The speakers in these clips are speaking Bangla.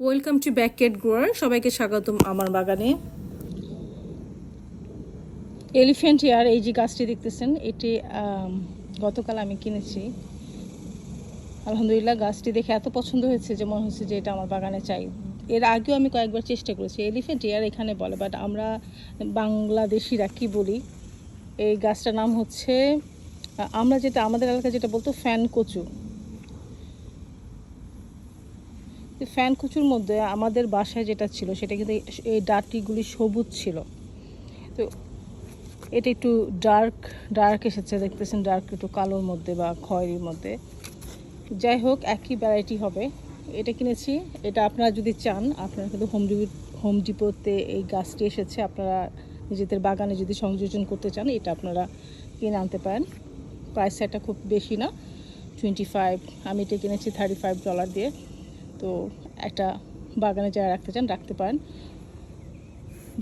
ওয়েলকাম টু ব্যাককেট গ্রোয়ার সবাইকে স্বাগতম আমার বাগানে। এলিফ্যান্ট ইয়ার এই যে গাছটি দেখতেছেন, এটি গতকাল আমি কিনেছি। আলহামদুলিল্লাহ, গাছটি দেখে এত পছন্দ হয়েছে যে মনে হচ্ছে যে এটা আমার বাগানে চাই। এর আগেও আমি কয়েকবার চেষ্টা করেছি। এলিফ্যান্ট ইয়ার এখানে বলে বাট আমরা বাংলাদেশিরা কি বলি? এই গাছটার নাম হচ্ছে আমরা যেটা, আমাদের এলাকায় যেটা বলতো ফ্যান কচু ফ্যান কুচুর মধ্যে আমাদের বাসায় যেটা ছিল, সেটা কিন্তু এই- ডাটিগুলি সবুজ ছিল। তো এটা একটু ডার্ক ডার্ক এসেছে, দেখতেছেন ডার্ক একটু কালোর মধ্যে বা খয়েরির মধ্যে। যাই হোক, একই ভ্যারাইটি হবে। এটা কিনেছি, এটা আপনারা যদি চান, আপনারা কিন্তু হোম হোম ডিপোতে এই গাছটি এসেছে, আপনারা নিজেদের বাগানে যদি সংযোজন করতে চান, এটা আপনারা কিনে আনতে পারেন। প্রাইস একটা খুব বেশি না টোয়েন্টি ফাইভ আমি এটা কিনেছি থার্টি ফাইভ ডলার দিয়ে। তো একটা বাগানে যারা রাখতে চান, রাখতে পারেন।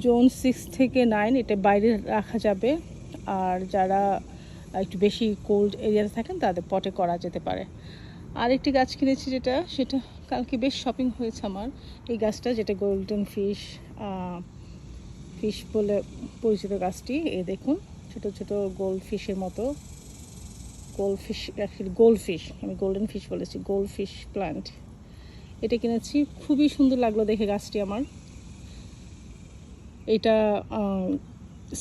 জোন সিক্স থেকে নাইন, এটা বাইরে রাখা যাবে। আর যারা একটু বেশি কোল্ড এরিয়াতে থাকেন, তাদের পটে করা যেতে পারে। আরেকটি গাছ কিনেছি যেটা, সেটা কালকে বেশ শপিং হয়েছে আমার। এই গাছটা যেটা গোল্ডেন ফিশ ফিশ বলে পরিচিত গাছটি, এ দেখুন, ছোট ছোট গোল্ড ফিশের মতো। গোল্ড ফিশ গোল্ড ফিশ আমি গোল্ডেন ফিশ বলেছি গোল্ড ফিশ প্ল্যান্ট এটা কিনেছি। খুবই সুন্দর লাগল দেখে গাছটি আমার। এটা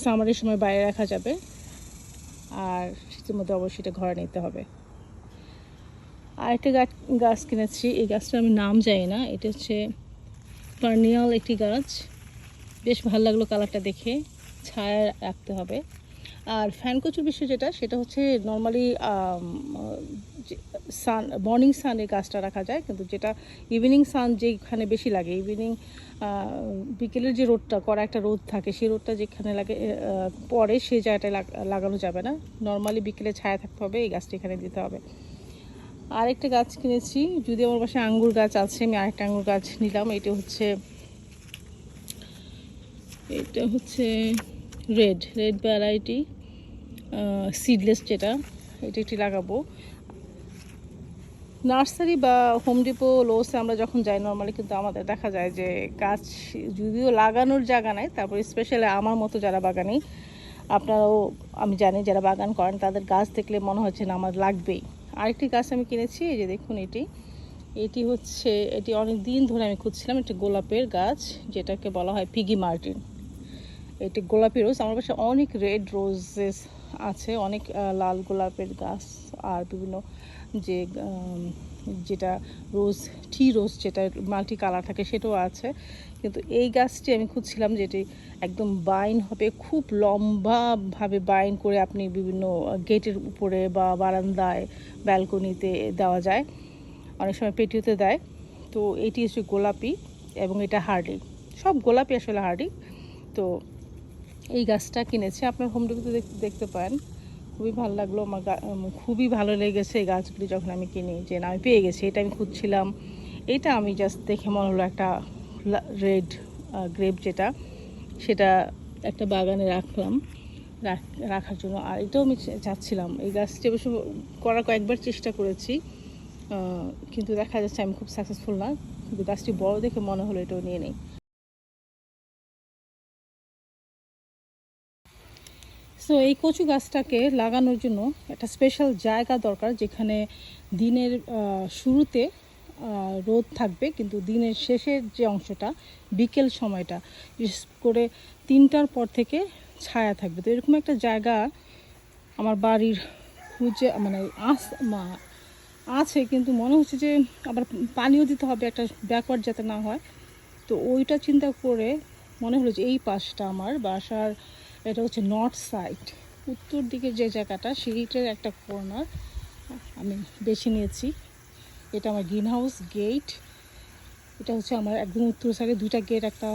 সামারের সময় বাইরে রাখা যাবে। আর শীতের মধ্যে অবশ্যই এটা ঘরে নিতে হবে। আরেকটা গাছ গাছ কিনেছি। এই গাছটার আমি নাম জানি না। এটা হচ্ছে পার্নিয়াল একটি গাছ। বেশ ভালো লাগল কালারটা দেখে। ছায়া রাখতে হবে। আর ফ্যান কচুর বিষয় যেটা, সেটা হচ্ছে নর্মালি সান মর্নিং সানে গাছটা রাখা যায়, কিন্তু যেটা ইভিনিং সান যেখানে বেশি লাগে ইভিনিং বিকেলের যে রোদটা করা একটা রোদ থাকে, সেই রোদটা যেখানে লাগে পরে সেই জায়গাটায় লাগানো যাবে না। নর্মালি বিকেলে ছায়া থাকতে হবে, এই গাছটা এখানে দিতে হবে। আরেকটা গাছ কিনেছি, যদি আমার বাসায় আঙ্গুর গাছ আছে, আমি আরেকটা আঙ্গুর গাছ নিলাম, এটা হচ্ছে এটা হচ্ছে রেড রেড ভ্যারাইটি সিডলেস যেটা, এটা একটি লাগাবো। নার্সারি বা হোম ডিপো লোসে আমরা যখন যাই নর্মালি কিন্তু আমাদের দেখা যায় যে গাছ যদিও লাগানোর জায়গা নাই, তারপর স্পেশালি আমার মতো যারা বাগানি, আপনারাও, আমি জানি যারা বাগান করেন, তাদের গাছ দেখলে মনে হচ্ছে না, আমার লাগবেই। আরেকটি গাছ আমি কিনেছি, এই যে দেখুন এটি। এটি হচ্ছে, এটি অনেক দিন ধরে আমি খুঁজছিলাম, একটি গোলাপের গাছ, যেটাকে বলা হয় পিগি মার্টিন এটি গোলাপি রোজ। আমার পাশে অনেক রেড রোজেস আছে, অনেক লাল গোলাপের গাছ আর বিভিন্ন যে যেটা রোজ টি রোজ যেটা মাল্টি কালার থাকে সেটাও আছে। কিন্তু এই গাছটি আমি খুঁজছিলাম যেটি একদম বাইন হবে, খুব লম্বাভাবে বাইন করে আপনি বিভিন্ন গেটের উপরে বা বারান্দায় ব্যালকনিতে দেওয়া যায়। অনেক সময় পেটিওতে দেয়। তো এটি হচ্ছে গোলাপি এবং এটা হার্ডি সব গোলাপি আসলে হার্ডি তো এই গাছটা কিনেছি। আপনার হোম ডিপোতে দেখতে পান খুবই ভালো লাগল। আমার খুবই ভালো লেগেছে এই গাছগুলি যখন আমি কিনি। যে না, আমি পেয়ে গেছি, এটা আমি খুঁজছিলাম। এটা আমি জাস্ট দেখে মনে হলো একটা রেড গ্রেপ যেটা, সেটা একটা বাগানে রাখলাম। রাখার জন্য। আর এটাও আমি চাচ্ছিলাম। এই গাছটি অবশ্য করার কয়েকবার চেষ্টা করেছি কিন্তু দেখা যাচ্ছে আমি খুব সাকসেসফুল না। কিন্তু গাছটি বড় দেখে মনে হলো এটাও নিয়ে নেই। সো এই কচু গাছটাকে লাগানোর জন্য একটা স্পেশাল জায়গা দরকার, যেখানে দিনের শুরুতে রোদ থাকবে, কিন্তু দিনের শেষের যে অংশটা, বিকেল সময়টা, বিশেষ করে তিনটার পর থেকে ছায়া থাকবে। তো এরকম একটা জায়গা আমার বাড়ির খুঁজে মানে আস আছে, কিন্তু মনে হচ্ছে যে আবার পানিও দিতে হবে, একটা ব্যাকওয়ার্ড যাতে না হয়। তো ওইটা চিন্তা করে মনে হলো যে এই পাশটা আমার বাসার এটা হচ্ছে নর্থ সাইড। উত্তর দিকে যে জায়গাটা সেইটার একটা কর্নার আমি বেছে নিয়েছি। এটা আমার গ্রিন হাউস গেট এটা হচ্ছে আমার একদম উত্তর সাইডে দুইটা গেট একটা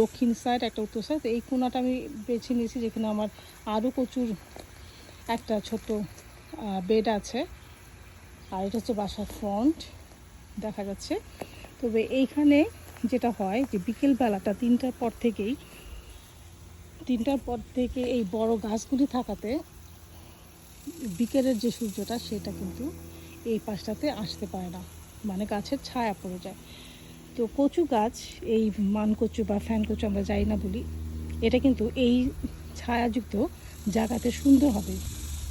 দক্ষিণ সাইড একটা উত্তর সাইড এই কোনাটা আমি বেছে নিয়েছি যেখানে আমার আরও প্রচুর একটা ছোট বেড আছে। আর এটা হচ্ছে বাসার ফ্রন্ট দেখা যাচ্ছে। তবে এইখানে যেটা হয় যে বিকেলবেলাটা, তিনটার পর থেকেই তিনটার পর থেকে এই বড় গাছগুলি থাকাতে বিকেলের যে সূর্যটা, সেটা কিন্তু এই পাশটাতে আসতে পারে না। মানে গাছের ছায়া পড়ে যায়। তো কচু গাছ, এই মান কচু বা ফ্যান কচু আমরা যাই না বলি, এটা কিন্তু এই ছায়াযুক্ত জায়গাতে সুন্দর হবে।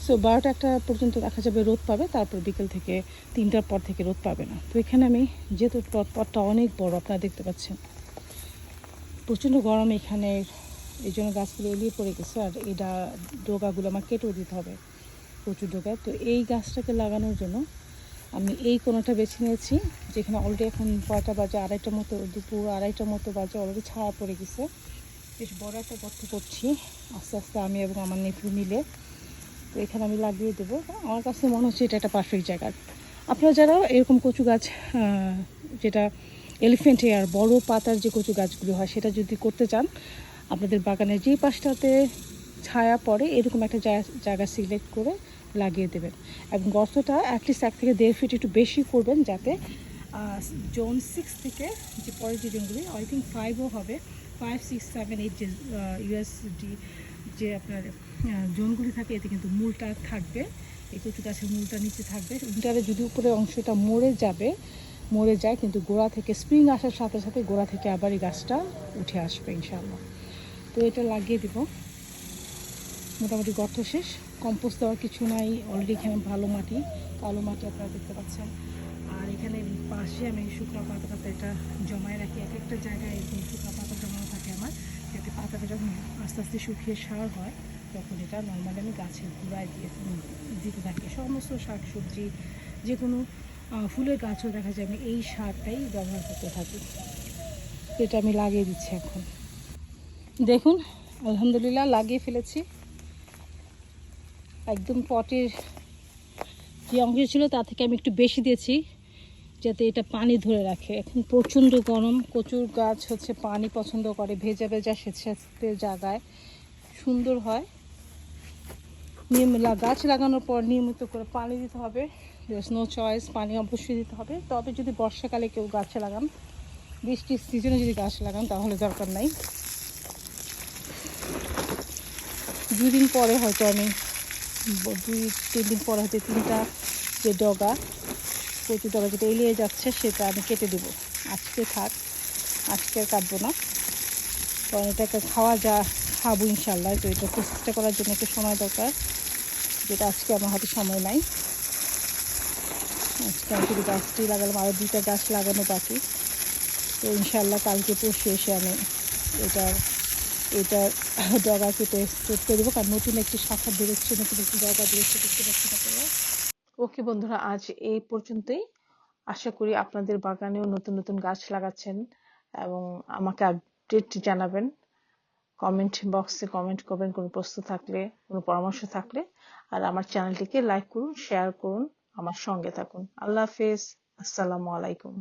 সো বারোটা একটা পর্যন্ত দেখা যাবে রোদ পাবে, তারপর বিকেল থেকে তিনটার পর থেকে রোদ পাবে না। তো এখানে আমি যেহেতু পটটা অনেক বড়, আপনারা দেখতে পাচ্ছেন। প্রচণ্ড গরম এখানে। এই জন্য গাছগুলো এলিয়ে পড়ে গেছে আর এটা ডোগাগুলো আমার কেটেও দিতে হবে, প্রচুর ডোগা। তো এই গাছটাকে লাগানোর জন্য আমি এই কোনোটা বেছে নিয়েছি, যেখানে অলরেডি এখন কয়টা বাজে? আড়াইটার মতো, দুপুর আড়াইটার মতো বাজে অলরেডি ছায়া পড়ে গেছে। বেশ বড় একটা গর্ত করছি, আস্তে আস্তে আমি এবং আমার নেত্রু মিলে। তো এখানে আমি লাগিয়ে দেবো। আমার কাছে মনে হচ্ছে এটা একটা পারফেক্ট জায়গা। আপনারা যারা এরকম কচু গাছ যেটা এলিফেন্ট হেয়ার বড় পাতার যে কচু গাছগুলো হয়, সেটা যদি করতে চান আপনাদের বাগানের যেই পাশটাতে ছায়া পড়ে, এরকম একটা জায়গা- সিলেক্ট করে লাগিয়ে দেবেন। এবং গর্তটা অ্যাটলিস্ট এক থেকে দেড় ফিট একটু বেশি করবেন যাতে জোন সিক্স থেকে যে পরের যে জোনগুলি আই থিঙ্ক ফাইভও হবে। ফাইভ সিক্স সেভেন এইট যে ইউএসডি যে আপনার জোনগুলি থাকে, এতে কিন্তু মূলটা থাকবে। এই কচু গাছের মূলটা নিচে থাকবে। উইন্টারে যদি উপরে অংশটা মরে যাবে, মরে যায়, কিন্তু গোড়া থেকে স্প্রিং আসার সাথে সাথে গোড়া থেকে আবার এই গাছটা উঠে আসবে, ইনশাআল্লাহ। তো এটা লাগিয়ে দিব। মোটামুটি গর্ত শেষ। কম্পোস্ট দেওয়ার কিছু নাই। অলরেডি এখানে ভালো মাটি। কালো মাটি আপনারা দেখতে পাচ্ছেন। আর এখানে পাশে আমি শুকনো পাতা পাতা এটা জমায় রাখি। এক একটা জায়গায় এরকম শুকনো পাতা জমানো থাকে আমার। যাতে পাতাটা যখন আস্তে আস্তে শুকিয়ে সার হয়, তখন এটা নর্মালি আমি গাছের গুঁড়ায় দিয়ে দিতে থাকি। সমস্ত শাক সবজি যে কোনো ফুলের গাছও দেখা যায় আমি এই সারটাই ব্যবহার করতে থাকি। এটা আমি লাগিয়ে দিচ্ছি এখন। দেখুন, আলহামদুলিল্লাহ লাগিয়ে ফেলেছি। একদম পটের যে অংশ ছিল, তা থেকে আমি একটু বেশি দিয়েছি, যাতে এটা পানি ধরে রাখে। এখন প্রচণ্ড গরম কচুর গাছ হচ্ছে, পানি পছন্দ করে, ভেজা ভেজা স্বেচ্ছাতে জায়গায়। সুন্দর হয়। নিয়ম গাছ লাগানোর পর নিয়মিত করে পানি দিতে হবে। নো চয়েস পানি অবশ্যই দিতে হবে। তবে যদি বর্ষাকালে কেউ গাছ লাগান, বৃষ্টির সিজনে যদি গাছ লাগান, তাহলে দরকার নাই। দুই দিন পরে হয়তো আমি দুই, তিন দিন পরে হয়তো তিনটা যে ডগা কচু ডগা যেটা এলিয়ে যাচ্ছে সেটা আমি কেটে দেবো। আজকে থাক, আজকে আর কাটবো না। কারণ এটাকে খাওয়া যা খাব ইনশাল্লাহ তো এটা প্রচেষ্টা করার জন্য একটু সময় দরকার, যেটা আজকে আমার হাতে সময় নাই। আজকে আমি শুধু গাছটি লাগালাম আরও দুইটা গাছ লাগানো বাকি। তো ইনশাল্লাহ কালকে পরশু এসে আমি এটার এটার ডগা কেটে সেট করে দেবো, কারণ নতুন একটি শাখা বেরোচ্ছে, নতুন একটি ডগা বেরোচ্ছে, দেখতে পাচ্ছি ওকে বন্ধুরা, আজ এই পর্যন্তই। আশা করি আপনাদের বাগানেও নতুন নতুন গাছ লাগাচ্ছেন এবং আমাকে আপডেট জানাবেন। কমেন্ট বক্সে কমেন্ট করবেন, কোনো প্রশ্ন থাকলে, কোনো পরামর্শ থাকলে। আর আমার চ্যানেলটিকে লাইক করুন শেয়ার করুন, আমার সঙ্গে থাকুন। আল্লাহ হাফেজ, আসসালামু আলাইকুম।